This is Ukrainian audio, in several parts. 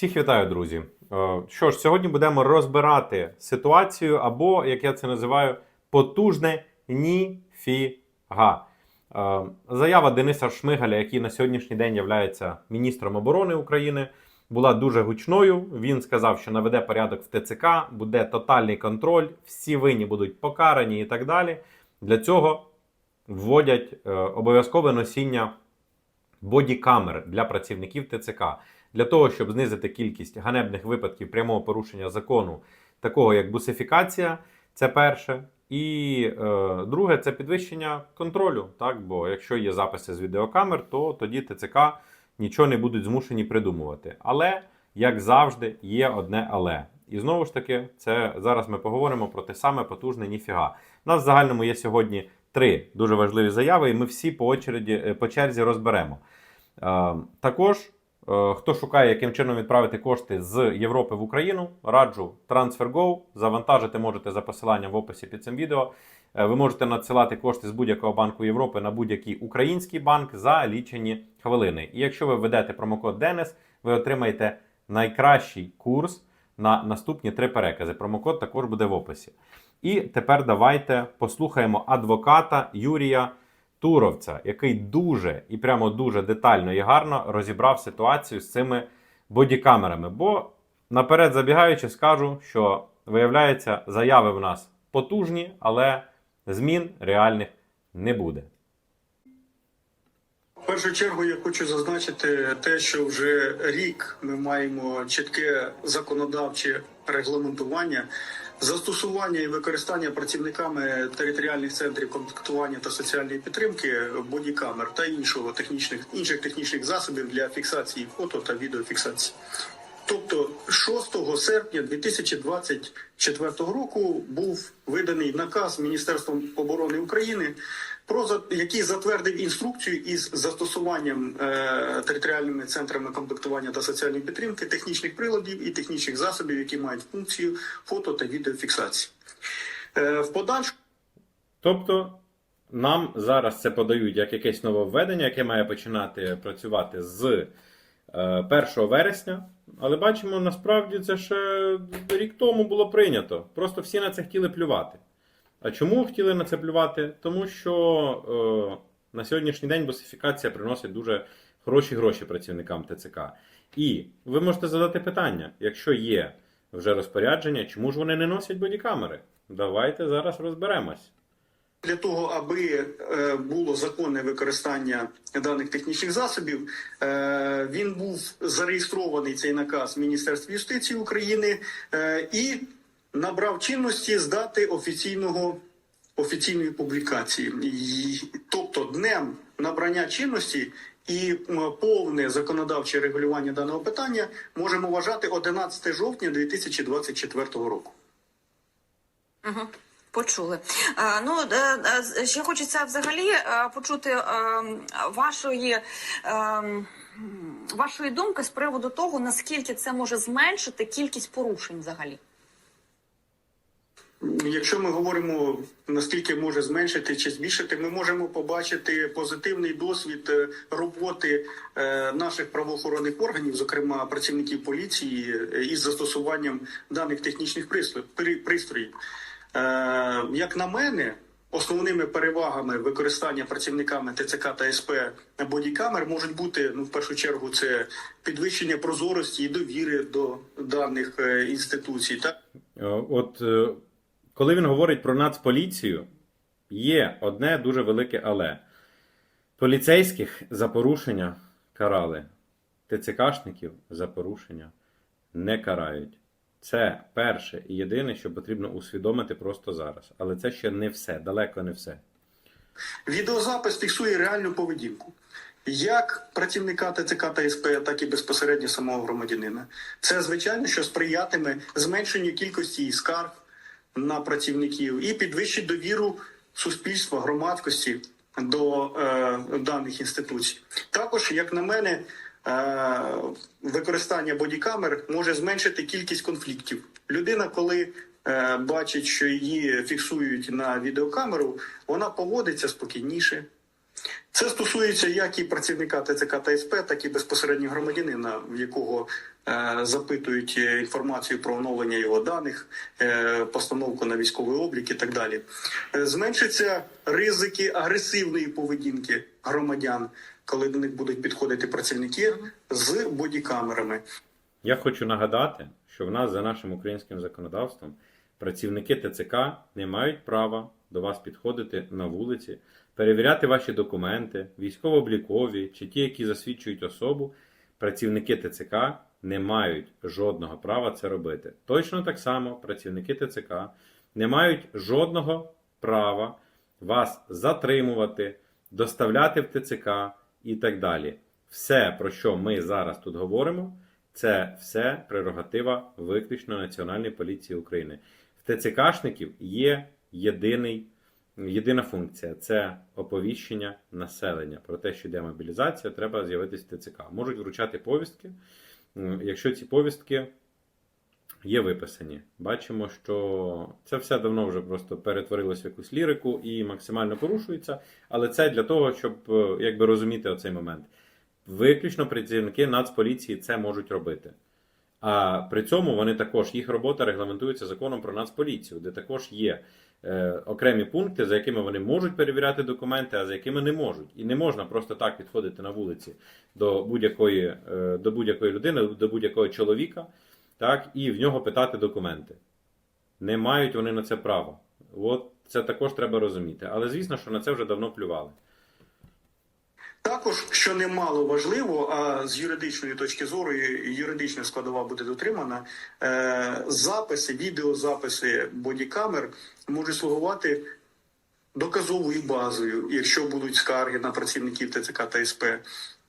Всіх вітаю, друзі. Е, Що ж, сьогодні будемо розбирати ситуацію, або, як я це називаю, потужне ніфіга. Е, Заява Дениса Шмигаля, який на сьогоднішній день є міністром оборони України, була дуже гучною. Він сказав, що наведе порядок в ТЦК, буде тотальний контроль, всі винні будуть покарані і так далі. Для цього вводять е, обов'язкове носіння бодікамер для працівників ТЦК для того, щоб знизити кількість ганебних випадків прямого порушення закону, такого як бусифікація, це перше. І е, друге це підвищення контролю. Так? Бо якщо є записи з відеокамер, то тоді ТЦК нічого не будуть змушені придумувати. Але, як завжди, є одне але. І знову ж таки, це зараз ми поговоримо про те саме потужне ніфіга. У нас в загальному є сьогодні три дуже важливі заяви, і ми всі по очереді, е, по черзі розберемо. Е, також, хто шукає, яким чином відправити кошти з Європи в Україну, раджу TransferGo. Завантажити можете за посиланням в описі під цим відео. Е, Ви можете надсилати кошти з будь-якого банку Європи на будь-який український банк за лічені хвилини. І якщо ви введете промокод DENIS, ви отримаєте найкращий курс на наступні три перекази. Промокод також буде в описі. І тепер давайте послухаємо адвоката Юрія Туровця, який дуже і прямо дуже детально і гарно розібрав ситуацію з цими бодікамерами. Бо наперед забігаючи, скажу, що виявляється, заяви в нас потужні, але змін реальних не буде. В першу чергу я хочу зазначити те, що вже рік ми маємо чітке законодавче регламентування, застосування і використання працівниками територіальних центрів контактування та соціальної підтримки бодікамер та іншого технічних інших технічних засобів для фіксації фото та відеофіксації. Тобто 6 серпня 2024 року був виданий наказ Міністерством оборони України, про який затвердив інструкцію із застосуванням е, територіальними центрами комплектування та соціальної підтримки технічних приладів і технічних засобів, які мають функцію фото та відеофіксації. Е, в подальшому Тобто нам зараз це подають як якесь нововведення, яке має починати працювати з е, 1 вересня. Але бачимо, насправді це ще рік тому було прийнято. Просто всі на це хотіли плювати. А чому хотіли на це плювати? Тому що е, на сьогоднішній день босифікація приносить дуже хороші гроші працівникам ТЦК. І ви можете задати питання: якщо є вже розпорядження, чому ж вони не носять бодікамери? Давайте зараз розберемось. Для того, аби е, було законне використання даних технічних засобів, е, він був зареєстрований цей наказ в Міністерстві юстиції України е, і набрав чинності з дати офіційного офіційної публікації. І, тобто, днем набрання чинності і повне законодавче регулювання даного питання можемо вважати 11 жовтня 2024 року. Угу. Почули. Е, ну, е, е, ще хочеться взагалі почути е, вашої, е, вашої думки з приводу того, наскільки це може зменшити кількість порушень взагалі. Якщо ми говоримо наскільки може зменшити чи збільшити, ми можемо побачити позитивний досвід е, роботи е, наших правоохоронних органів, зокрема працівників поліції, е, із застосуванням даних технічних пристрої- пристроїв. Як на мене, основними перевагами використання працівниками ТЦК та СП бодікамер можуть бути ну в першу чергу це підвищення прозорості і довіри до даних інституцій. Так От коли він говорить про нацполіцію, є одне дуже велике але. Поліцейських за порушення карали, ТЦКшників за порушення не карають. Це перше і єдине, що потрібно усвідомити просто зараз. Але це ще не все, далеко не все. Відеозапис фіксує реальну поведінку. Як працівника ТЦК та СП, так і безпосередньо самого громадянина. Це звичайно, що сприятиме зменшенню кількості скарг на працівників і підвищить довіру суспільства, громадськості до е, даних інституцій. Також, як на мене, е, використання бодікамер може зменшити кількість конфліктів. Людина, коли е, бачить, що її фіксують на відеокамеру, вона поводиться спокійніше. Це стосується як і працівника ТЦК та СП, так і безпосередньо громадянина, в якого е, запитують е, інформацію про оновлення його даних, е, постановку на військовий облік і так далі. Е, Зменшаться ризики агресивної поведінки громадян, коли до них будуть підходити працівники з бодікамерами. Я хочу нагадати, що в нас за нашим українським законодавством працівники ТЦК не мають права до вас підходити на вулиці, перевіряти ваші документи, військово-облікові чи ті, які засвідчують особу. Працівники ТЦК не мають жодного права це робити. Точно так само працівники ТЦК не мають жодного права вас затримувати, доставляти в ТЦК і так далі. Все, про що ми зараз тут говоримо, це все прерогатива виключно Національної поліції України. В ТЦКшників є єдиний, єдина функція це оповіщення населення про те, що йде мобілізація, треба з'явитись в ТЦК. Можуть вручати повістки, якщо ці повістки є виписані. Бачимо, що це все давно вже просто перетворилося в якусь лірику і максимально порушується. Але це для того, щоб е, якби розуміти оцей момент. Виключно працівники Нацполіції це можуть робити. А при цьому вони також їх робота регламентується законом про Нацполіцію, де також є окремі пункти, за якими вони можуть перевіряти документи, а за якими не можуть. І не можна просто так підходити на вулиці до будь-якої, е, до будь-якої людини, до будь-якого чоловіка, так, і в нього питати документи. Не мають вони на це права. От це також треба розуміти. Але звісно, що на це вже давно плювали. Також, що немало важливо, а з юридичної точки зору юридична складова буде дотримана, е, записи, відеозаписи бодікамер можуть слугувати доказовою базою, якщо будуть скарги на працівників ТЦК та СП.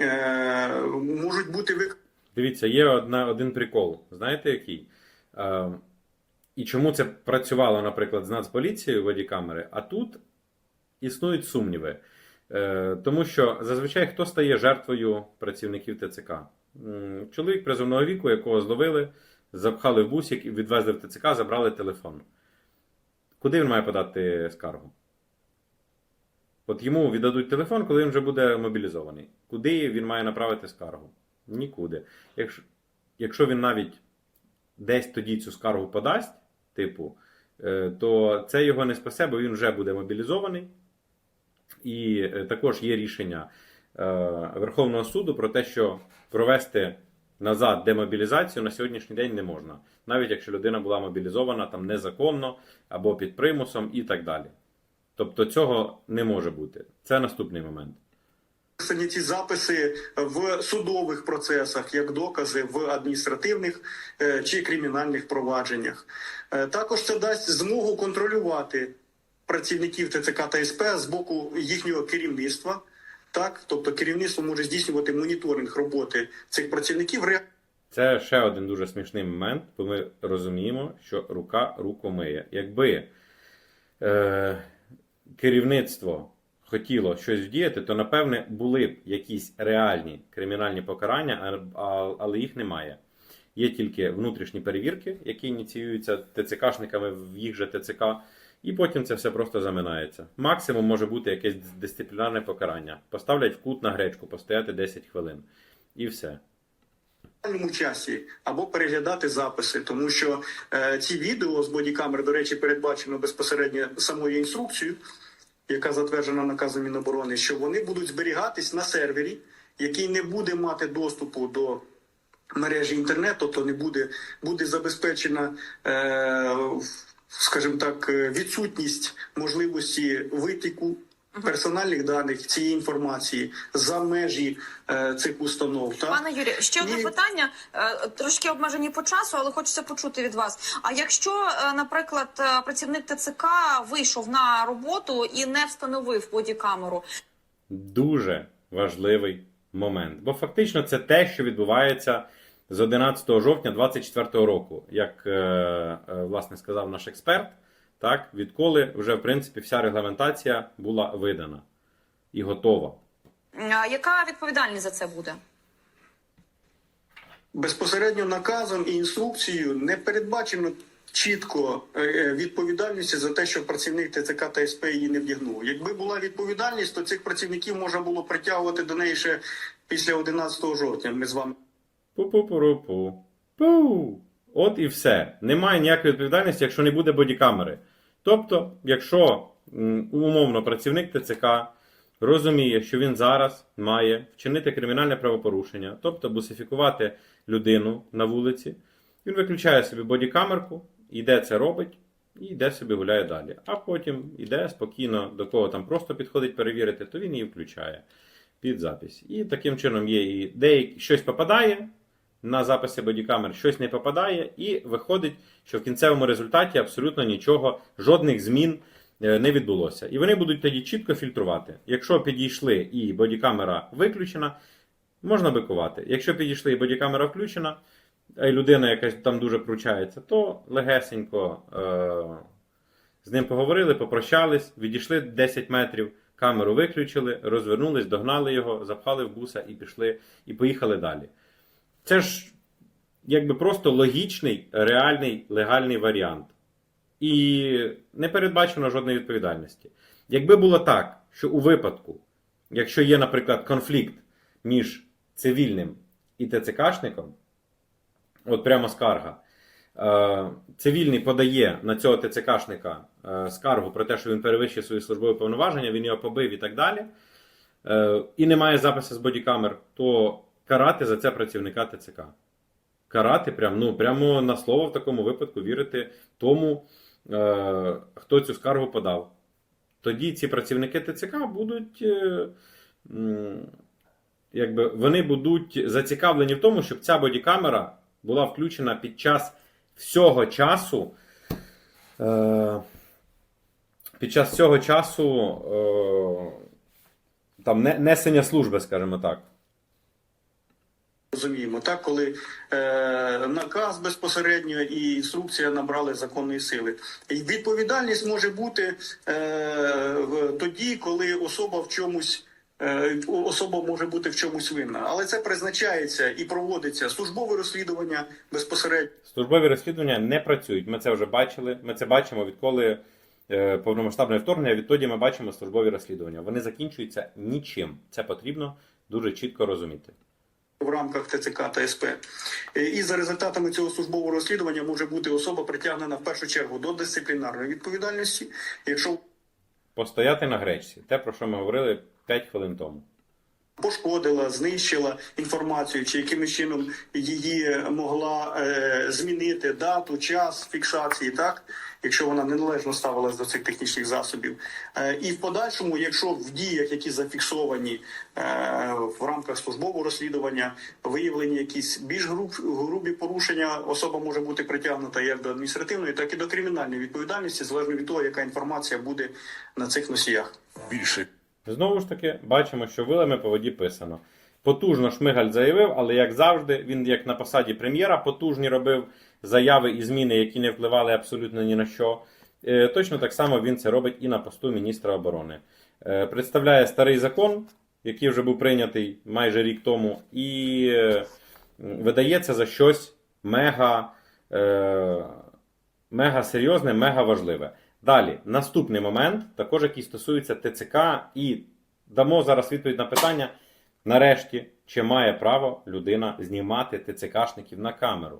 Е, можуть бути вик... Дивіться, є одна, один прикол. Знаєте який? Е, і чому це працювало, наприклад, з Нацполіцією водікамери, а тут існують сумніви. Е, тому що зазвичай хто стає жертвою працівників ТЦК? Чоловік призовного віку, якого зловили, запхали в бусик і відвезли в ТЦК, забрали телефон. Куди він має подати скаргу? От йому віддадуть телефон, коли він вже буде мобілізований. Куди він має направити скаргу? Нікуди. Якщо, якщо він навіть десь тоді цю скаргу подасть, типу, е, то це його не спасе, бо він вже буде мобілізований. І е, також є рішення е, Верховного суду про те, що провести назад демобілізацію на сьогоднішній день не можна, навіть якщо людина була мобілізована там незаконно або під примусом і так далі. Тобто цього не може бути. Це наступний момент. Виписані ці записи в судових процесах як докази в адміністративних е, чи кримінальних провадженнях. Також це дасть змогу контролювати працівників ТЦК та СП з боку їхнього керівництва. Так, тобто керівництво може здійснювати моніторинг роботи цих працівників. Це ще один дуже смішний момент, бо ми розуміємо, що рука руку миє. Якби е, керівництво хотіло щось вдіяти, то напевне були б якісь реальні кримінальні покарання, але їх немає. Є тільки внутрішні перевірки, які ініціюються ТЦКшниками в їх же ТЦК, і потім це все просто заминається. Максимум може бути якесь дисциплінарне покарання. Поставлять в кут на гречку, постояти 10 хвилин. І все. часі або переглядати записи, тому що е, ці відео з бодікамер, до речі, передбачено безпосередньо самою інструкцією, яка затверджена наказом Міноборони, що вони будуть зберігатись на сервері, який не буде мати доступу до мережі інтернету, тобто не буде, буде забезпечена. Е, Скажімо так, е, відсутність можливості витіку персональних даних цієї інформації за межі е, цих установ. Так? Пане Юрію, ще одне Ні. питання, е, трошки обмежені по часу, але хочеться почути від вас. А якщо, е, наприклад, працівник ТЦК вийшов на роботу і не встановив бодікамеру, дуже важливий момент. Бо фактично це те, що відбувається з 11 жовтня 2024 року, як е, е, власне сказав наш експерт, так, відколи вже в принципі вся регламентація була видана і готова. е, яка відповідальність за це буде? безпосередньо наказом і інструкцією не передбачено чітко е, відповідальності за те, що працівник ТЦК та СП її не вдягнув. Якби була відповідальність, то цих працівників можна було притягувати до неї ще після 11 жовтня. Ми з вами Пу-пу-пу-пу. Пу. От і все. Немає ніякої відповідальності, якщо не буде бодікамери. Тобто, якщо умовно працівник ТЦК розуміє, що він зараз має вчинити кримінальне правопорушення, тобто бусифікувати людину на вулиці, він виключає собі бодікамерку, іде це робить, і йде собі гуляє далі. А потім йде спокійно до кого там просто підходить перевірити, то він її включає під запись. І таким чином є і деякі щось попадає на записи бодікамер, щось не попадає, і виходить, що в кінцевому результаті абсолютно нічого, жодних змін е, не відбулося. І вони будуть тоді чітко фільтрувати. Якщо підійшли і бодікамера виключена, можна бикувати. Якщо підійшли і бодікамера включена, а й людина якась там дуже кручається, то легесенько е- з ним поговорили, попрощались, відійшли 10 метрів, камеру виключили, розвернулись, догнали його, запхали в буса і пішли, і поїхали далі. Це ж якби просто логічний, реальний, легальний варіант. І не передбачено жодної відповідальності. Якби було так, що у випадку, якщо є, наприклад, конфлікт між цивільним і ТЦКшником, от прямо скарга, е, цивільний подає на цього ТЦКшника е, скаргу про те, що він перевищує свої службові повноваження, він його побив і так далі, е, і немає запису з бодікамер, то карати за це працівника ТЦК. Карати прям, ну, прямо на слово в такому випадку вірити тому, е, хто цю скаргу подав. Тоді ці працівники ТЦК будуть. Е, якби вони будуть зацікавлені в тому, щоб ця бодікамера була включена під час всього часу. Е, під час всього часу е, там, несення служби, скажімо так. Розуміємо, так коли е, наказ безпосередньо і інструкція набрали законної сили. І відповідальність може бути е, в- тоді, коли особа в чомусь. е, Особа може бути в чомусь винна, але це призначається і проводиться службове розслідування безпосередньо. Службові розслідування не працюють. Ми це вже бачили. Ми це бачимо відколи е, повномасштабне вторгнення. Відтоді ми бачимо службові розслідування. Вони закінчуються нічим. Це потрібно дуже чітко розуміти. В рамках ТЦК та СП. І за результатами цього службового розслідування може бути особа притягнена в першу чергу до дисциплінарної відповідальності, якщо Постояти на гречці. Те, про що ми говорили 5 хвилин тому. Пошкодила, знищила інформацію, чи якимось чином її могла е, змінити дату, час фіксації, так якщо вона неналежно ставилась до цих технічних засобів, е, і в подальшому, якщо в діях, які зафіксовані е, в рамках службового розслідування, виявлені якісь більш груб, грубі порушення, особа може бути притягнута як до адміністративної, так і до кримінальної відповідальності, залежно від того, яка інформація буде на цих носіях. більше Знову ж таки, бачимо, що вилами по воді писано. Потужно Шмигаль заявив, але як завжди, він, як на посаді прем'єра, потужні робив заяви і зміни, які не впливали абсолютно ні на що. Е, Точно так само він це робить і на посту міністра оборони. Е, Представляє старий закон, який вже був прийнятий майже рік тому, і е, видається за щось мега, мега серйозне, мега важливе. Далі, наступний момент, також який стосується ТЦК, і дамо зараз відповідь на питання. Нарешті, чи має право людина знімати ТЦКшників на камеру?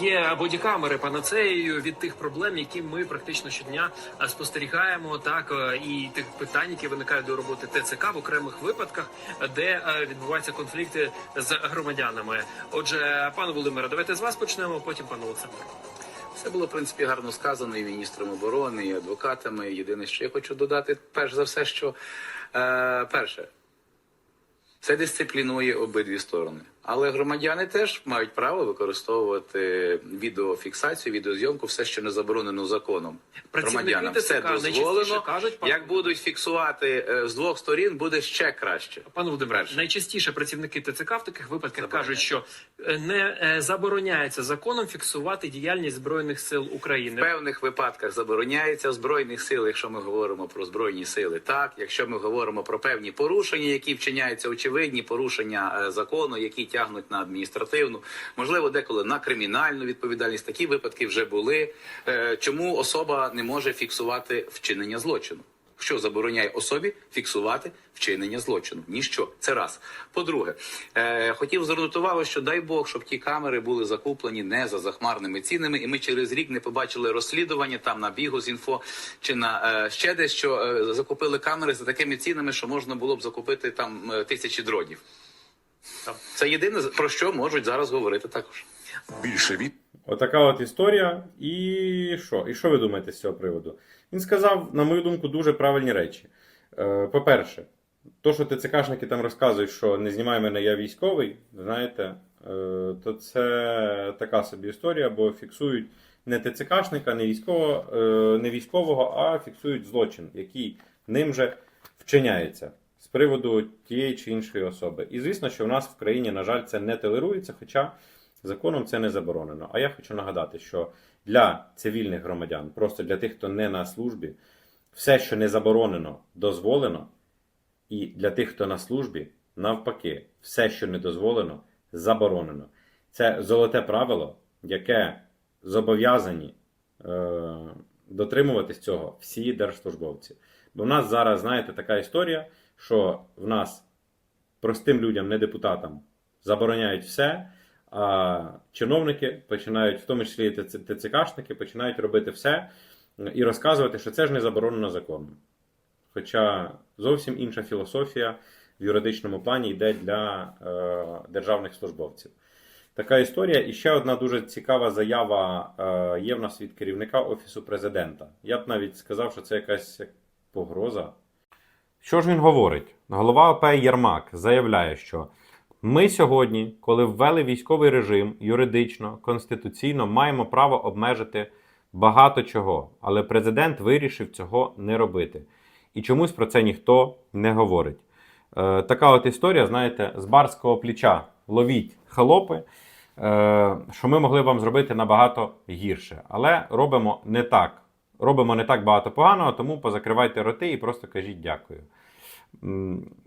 Є бодікамери панацеєю від тих проблем, які ми практично щодня спостерігаємо, так і тих питань, які виникають до роботи ТЦК в окремих випадках, де відбуваються конфлікти з громадянами. Отже, пане Володимире, давайте з вас почнемо, потім пан Олександр. Все було в принципі гарно сказано і міністром оборони, і адвокатами. Єдине, що я хочу додати, перш за все, що е, перше, це дисциплінує обидві сторони. Але громадяни теж мають право використовувати відеофіксацію, відеозйомку, все, що не заборонено законом. Громадянам все дозволено. кажуть, пан- Як будуть фіксувати е, з двох сторін, буде ще краще. Пане Володимире, найчастіше працівники ТЦК в таких випадках кажуть, що е, не е, забороняється законом фіксувати діяльність збройних сил В України. певних випадках забороняється в збройних сил, якщо ми говоримо про збройні сили, так якщо ми говоримо про певні порушення, які вчиняються, очевидні порушення е, закону, які тягнуть на адміністративну, можливо, деколи на кримінальну відповідальність. Такі випадки вже були. Е, Чому особа не може фіксувати вчинення злочину? Що забороняє особі фіксувати вчинення злочину? Ніщо. Це раз. По-друге, е, хотів звернути увагу, що дай Бог, щоб ті камери були закуплені не за захмарними цінами, і ми через рік не побачили розслідування там на Бігус.Інфо чи на е, ще десь, що е, закупили камери за такими цінами, що можна було б закупити там е, тисячі дронів. Це єдине про що можуть зараз говорити також. Більше від Отака от історія. І що? І що ви думаєте з цього приводу? Він сказав, на мою думку, дуже правильні речі. Е, По-перше, то, що ТЦКшники там розказують, що не знімай мене, я військовий, знаєте, е, то це така собі історія, бо фіксують не ТЦКшника, не, військово, е, не військового, а фіксують злочин, який ним же вчиняється приводу тієї чи іншої особи. І звісно, що в нас в країні, на жаль, це не толерується, хоча законом це не заборонено. А я хочу нагадати, що для цивільних громадян, просто для тих, хто не на службі, все, що не заборонено, дозволено. І для тих, хто на службі, навпаки, все, що не дозволено, заборонено. Це золоте правило, яке зобов'язані е, дотримуватись цього всі держслужбовці. Бо в нас зараз, знаєте, така історія, що в нас простим людям, не депутатам, забороняють все, а чиновники починають, в тому числі і ТЦ- ТЦКшники, починають робити все і розказувати, що це ж не заборонено законом. Хоча зовсім інша філософія в юридичному плані йде для е, державних службовців. Така історія. І ще одна дуже цікава заява е, є в нас від керівника Офісу президента. Я б навіть сказав, що це якась погроза. Що ж він говорить? Голова ОП Єрмак заявляє, що ми сьогодні, коли ввели військовий режим юридично, конституційно, маємо право обмежити багато чого, але президент вирішив цього не робити. І чомусь про це ніхто не говорить. Е, така от історія, знаєте, з барського плеча ловіть халопи, е, що ми могли вам зробити набагато гірше. Але робимо не так. Робимо не так багато поганого, тому позакривайте роти і просто кажіть дякую.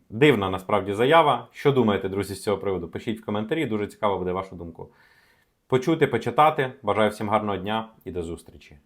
Дивна насправді заява. Що думаєте, друзі, з цього приводу? Пишіть в коментарі, дуже цікаво буде вашу думку. Почути, почитати. Бажаю всім гарного дня і до зустрічі.